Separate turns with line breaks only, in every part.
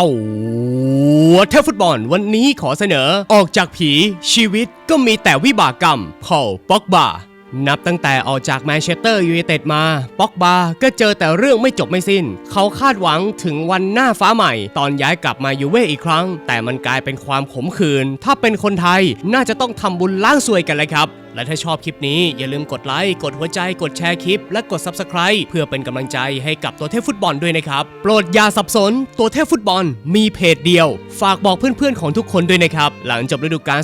ตัวเทพฟุตบอลวันนี้ขอเสนอออกจากผีชีวิตก็มีแต่วิบากกรรมพอลป็อกบานับตั้งแต่ออกจากแมนเชสเตอร์ยูไนเต็ดมาป็อกบาก็เจอแต่เรื่องไม่จบไม่สิ้น เขาคาดหวังถึงวันหน้าฟ้าใหม่ ตอนย้ายกลับมายูเว่อีกครั้ง แต่มันกลายเป็นความขมขื่นถ้าเป็นคนไทยน่าจะต้องทำบุญล้างซวยกันเลยครับ และถ้าชอบคลิปนี้อย่าลืมกดไลค์กดหัวใจกดแชร์คลิป และกด Subscribe เพื่อเป็นกำลังใจให้กับตัวเทพฟุตบอลด้วยนะครับ โปรดอย่าสับสนตัวเทพฟุตบอลมีเพจเดียว ฝากบอกเพื่อนๆของทุกคนด้วยนะครับ หลังจบฤดูกาล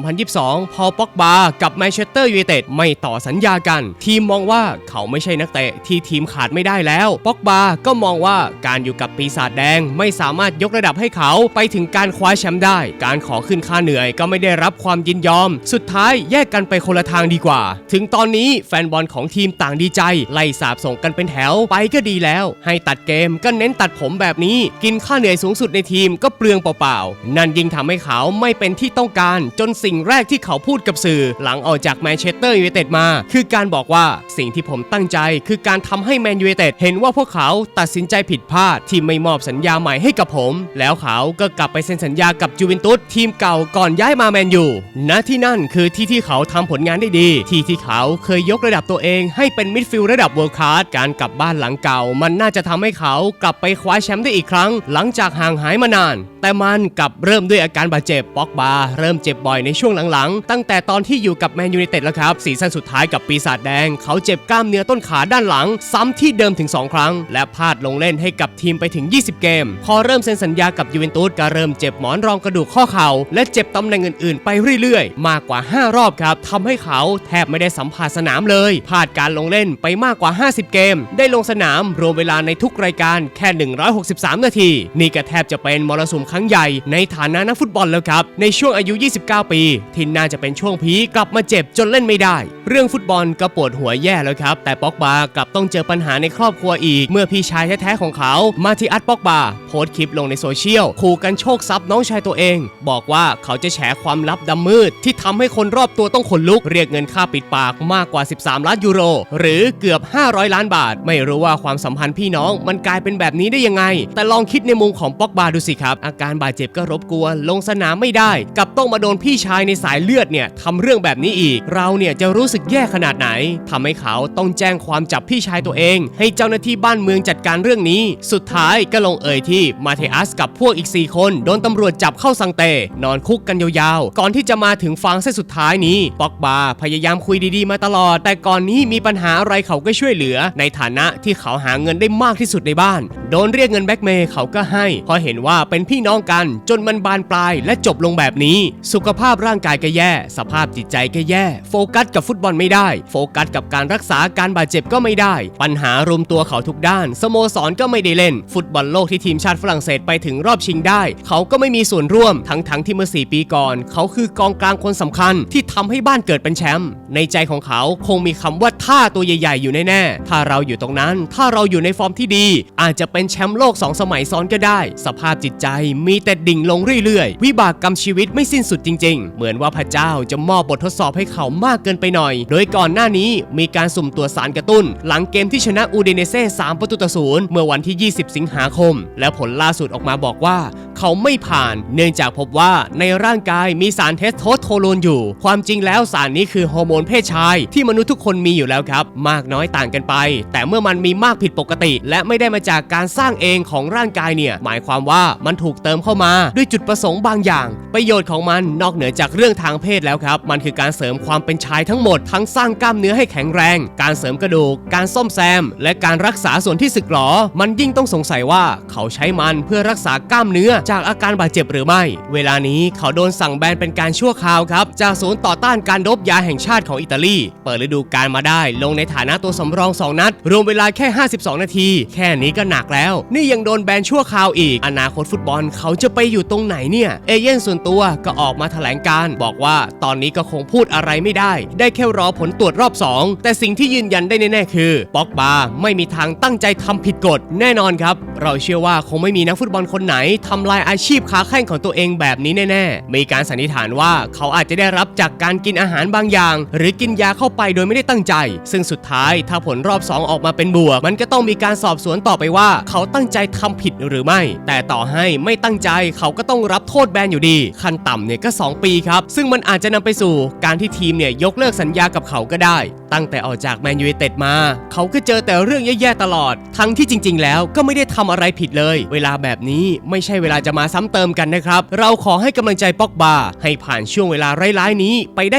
2021-2022 พอป็อกบากับแมนเชสเตอร์ยูไนเต็ดไม่ต่อสัญญากัน ทีมมองว่าเขาไม่ใช่นักเตะที่ทีมขาดไม่ได้แล้วป็อกบาก็มองว่าการอยู่กับปีศาจแดงไม่สามารถยกระดับให้เขาไปถึงการคว้าแชมป์ได้ การขอขึ้นค่าเหนื่อยก็ไม่ได้รับความยินยอม สุดท้ายแยกกันไปคนละทางดีกว่า ถึงตอนนี้แฟนบอลของทีมต่างดีใจ ไล่สาบส่งกันเป็นแถวไปก็ดีแล้ว ให้ตัดเกมก็เน้นตัดผมแบบนี้ กินค่าเหนื่อยสูงสุดในทีมก็เปลืองเปล่าๆ นั่นยิ่งทำให้เขาไม่เป็นที่ต้องการ จนสิ่งแรกที่เขาพูดกับสื่อ หลังออกจากแมนเชสเตอร์ยูไนเต็ดมา คือการบอกว่าสิ่งที่ผมตั้งใจ คือการทำให้แมนยูไนเต็ดเห็นว่าพวกเขาตัดสินใจผิดพลาดที่ไม่มอบสัญญาใหม่ให้กับผม แล้วเขาก็กลับไปเซ็นสัญญากับจูเวนตุสทีมเก่าก่อนย้ายมาแมนยูณที่นั่นคือที่ที่เขาทำผลงานได้ดี ที่ที่เขาเคยยกระดับตัวเองให้เป็นมิดฟิลด์ระดับเวิลด์คลาสการกลับบ้านหลังเก่า มันน่าจะทำให้เขากลับไปคว้าแชมป์ได้อีกครั้ง หลังจากห่างหายมานาน แต่มันกลับเริ่มด้วยอาการบาดเจ็บป็อกบาเริ่มเจ็บบ่อยในช่วงหลังๆ ตั้งแต่ตอนที่อยู่กับแมนยูไนเต็ดแล้วครับซีซั่นสุดท้ายกับปีศาจแดง เขาเจ็บกล้ามเนื้อต้นขาด้านหลัง ซ้ำที่เดิมถึง 2 ครั้ง และพลาดลงเล่นให้กับทีมไปถึง 20 เกม พอเริ่มเซ็นสัญญากับยูเวนตุสก็เริ่มเจ็บหมอนรองกระดูกข้อเข่าและเจ็บตำแหน่งอื่นๆ ไปเรื่อยๆ มากกว่า 5 รอบครับทำให้เขาแทบไม่ได้สัมผัสสนามเลยพลาดการลงเล่นไปมากกว่า 50 เกม ได้ลงสนามรวมเวลาในทุกรายการแค่ 163 นาที นี่ก็แทบจะเป็นมรสุมครั้งใหญ่ในฐานะนักฟุตบอลแล้วครับ ในช่วงอายุ 29 ปีที่น่าจะเป็นช่วงพีกลับมาเจ็บจนเล่นไม่ได้ เรื่องฟุตบอลก็ปวดหัวแย่แล้วครับ แต่ป็อกบากลับต้องเจอปัญหาในครอบครัวอีก เมื่อพี่ชายแท้ๆของเขา มาทิอัสป็อกบาโพสต์คลิปลงในโซเชียลขู่กันโชคทรัพย์น้องชายตัวเอง บอกว่าเขาจะแฉความลับดำมืดที่ทำให้คนรอบตัวต้องขนลุกเรียกเงินค่าปิดปากมากกว่า 13 ล้านยูโร หรือเกือบ 500 ล้านบาท ไม่รู้ว่าความสัมพันธ์พี่น้องมันกลายเป็นแบบนี้ได้ยังไง แต่ลองคิดในมุมของป็อกบาดูสิครับ อาการบาดเจ็บก็รบกวน ลงสนามไม่ได้ กับต้องมาโดนพี่ชายในสายเลือดเนี่ยทำเรื่องแบบนี้อีก เราเนี่ยจะรู้สึกแย่ขนาดไหนทำให้เขาต้องแจ้งความจับพี่ชายตัวเอง ให้เจ้าหน้าที่บ้านเมืองจัดการเรื่องนี้ สุดท้ายก็ลงเอ่ยที่มาเทอัสกับพวกอีก 4 คนโดนตำรวจจับเข้าสังเต นอนคุกกันยาวๆ ก่อนที่จะมาถึงฟางเส้นสุดท้ายนี้ปอกบาพยายามคุยดีๆมาตลอด แต่ก่อนนี้มีปัญหาอะไรเขาก็ช่วยเหลือ ในฐานะที่เขาหาเงินได้มากที่สุดในบ้าน โดนเรียกเงินแบ็กเมย์เขาก็ให้เพราะเห็นว่าเป็นพี่น้องกัน จนมันบานปลายและจบลงแบบนี้ สุขภาพร่างกายก็แย่ สภาพจิตใจก็แย่ โฟกัสกับฟุตบอลไม่ได้ โฟกัสกับการรักษาการบาดเจ็บก็ไม่ได้ ปัญหารวมตัวเขาทุกด้าน สโมสรก็ไม่ได้เล่น ฟุตบอลโลกที่ทีมชาติฝรั่งเศสไปถึงรอบชิงได้ เขาก็ไม่มีส่วนร่วมทั้งๆที่เมื่อ 4 ปีก่อน เขาคือกองกลางคนสำคัญที่ทำให้บ้านเกิดเป็นแชมป์ในใจของเขาคงมีคำว่าท่าตัวใหญ่ๆ อยู่แน่ๆ ถ้าเราอยู่ตรงนั้น ถ้าเราอยู่ในฟอร์มที่ดี อาจจะเป็นแชมป์โลก 2 สมัยซ้อนก็ได้ สภาพจิตใจมีแต่ดิ่งลงเรื่อยๆ วิบากกรรมชีวิตไม่สิ้นสุดจริงๆ เหมือนว่าพระเจ้าจะมอบบททดสอบให้เขามากเกินไปหน่อย โดยก่อนหน้านี้มีการสุ่มตรวจสารกระตุ้น หลังเกมที่ชนะอูเดเนเซ่3ประตูต่อศูนย์เมื่อวันที่ 20 สิงหาคม และผลล่าสุดออกมาบอกว่า เขาไม่ผ่าน เนื่องจากพบว่าในร่างกายมีสารเทสโทสโทโรนอยู่ ความจริงแล้วสารนี้คือฮอร์โมนเพศชายที่มนุษย์ทุกคนมีอยู่แล้วครับ มากน้อยต่างกันไป แต่เมื่อมันมีมากผิดปกติ และไม่ได้มาจากการสร้างเองของร่างกายเนี่ย หมายความว่ามันถูกเติมเข้ามาด้วยจุดประสงค์บางอย่าง ประโยชน์ของมันนอกเหนือจากเรื่องทางเพศแล้วครับ มันคือการเสริมความเป็นชายทั้งหมด ทั้งสร้างกล้ามเนื้อให้แข็งแรง การเสริมกระดูก การซ่อมแซม และการรักษาส่วนที่สึกหรอ มันยิ่งต้องสงสัยว่าเขาใช้มันเพื่อรักษากล้ามเนื้อจากอาการบาดเจ็บหรือไม่ เวลานี้เขาโดนสั่งแบนเป็นการชั่วคราวครับจากศูนย์ต่อต้านการดบยาแห่งชาติของอิตาลี เปิดฤดูกาลมาได้ ลงในฐานะตัวสำรอง 2 นัด รวมเวลาแค่ 52 นาที แค่นี้ก็หนักแล้ว นี่ยังโดนแบนชั่วคราวอีก อนาคตฟุตบอลเขาจะไปอยู่ตรงไหนเนี่ย เอเย่นส่วนตัวก็ออกมาแถลงการ บอกว่าตอนนี้ก็คงพูดอะไรไม่ได้ ได้แค่รอผลตรวจรอบ 2 แต่สิ่งที่ยืนยันได้แน่ๆคือป็อกบาไม่มีทางตั้งใจทำผิดกฎแน่นอนครับ เราเชื่อว่าคงไม่มีนักฟุตบอลคนไหนทำลายายอาชีพค้าแข่งของตัวเองแบบนี้แน่ๆ มีการสันนิษฐานว่าเขาอาจจะได้รับจากการกินอาหารบางอย่าง หรือกินยาเข้าไปโดยไม่ได้ตั้งใจ ซึ่งสุดท้ายถ้าผลรอบ 2 ออกมาเป็นบวก มันก็ต้องมีการสอบสวนต่อไปว่า เขาตั้งใจทำผิดหรือไม่ แต่ต่อให้ไม่ตั้งใจเขาก็ต้องรับโทษแบนอยู่ดี ขั้นต่ำเนี่ยก็ 2 ปีครับ ซึ่งมันอาจจะนำไปสู่การที่ทีมเนี่ยยกเลิกสัญญากับเขาก็ได้ ตั้งแต่ออกจากแมนยูไนเต็ดมา เขาก็เจอแต่เรื่องแย่ๆตลอด ทั้งที่จริง ๆ แล้วก็ไม่ได้ทำอะไรผิดเลย เวลาแบบนี้ไม่ใช่เวลาจะมาซ้ำเติมกันนะครับ เราขอให้กำลังใจป็อกบาให้ผ่านช่วงเวลาร้ายๆนี้ไปได้